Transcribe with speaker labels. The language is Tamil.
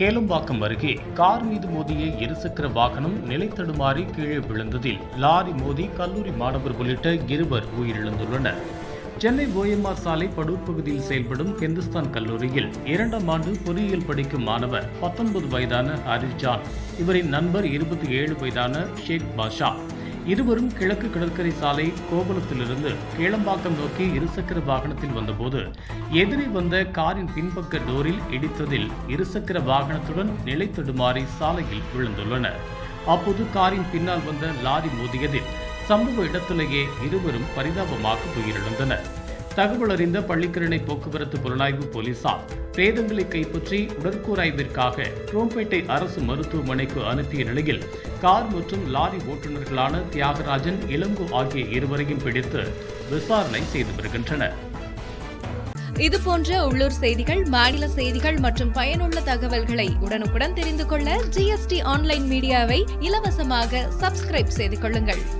Speaker 1: கேளம்பாக்கம் அருகே கார் மீது மோதிய இருசக்கர வாகனம் நிலைத்தடுமாறி கீழே விழுந்ததில் லாரி மோதி கல்லூரி மாணவர் உள்ளிட்ட இருவர் உயிரிழந்துள்ளனர். சென்னை ஓஎம்ஆர் சாலை படூர் பகுதியில் செயல்படும் ஹிந்துஸ்தான் கல்லூரியில் இரண்டாம் ஆண்டு பொறியியல் படிக்கும் மாணவர் பத்தொன்பது வயதான ஹரிஜான் இவரின் நண்பர் இருபத்தி ஏழு வயதான ஷேக் பாஷா இருவரும் கிழக்கு கடற்கரை சாலை கோபுரத்திலிருந்து கேளம்பாக்கம் நோக்கி இருசக்கர வாகனத்தில் வந்தபோது எதிரே வந்த காரின் பின்பக்க டோரில் இடித்ததில் இருசக்கர வாகனத்துடன் நிலை தடுமாறி சாலையில் விழுந்துள்ளனர். அப்போது காரின் பின்னால் வந்த லாரி மோதியதில் சம்பவ இடத்திலேயே இருவரும் பரிதாபமாக உயிரிழந்தனர். தகவல் அறிந்த பள்ளிக்கரணை போக்குவரத்து புலனாய்வு போலீசார் பிரேதங்களை கைப்பற்றி உடற்கூராய்விற்காக குரோம்பேட்டை அரசு மருத்துவமனைக்கு அனுப்பிய நிலையில் கார் மற்றும் லாரி ஓட்டுநர்களான தியாகராஜன் இளங்கோ ஆகிய இருவரையும் பிடித்து விசாரணை செய்து வருகின்றனர்.
Speaker 2: இது போன்ற உள்ளூர் செய்திகள் மாநில செய்திகள் மற்றும் பயனுள்ள தகவல்களை உடனுக்குடன் தெரிந்து கொள்ள ஜிஎஸ்டி ஆன்லைன் மீடியாவை இலவசமாக சப்ஸ்கிரைப் செய்து கொள்ளுங்கள்.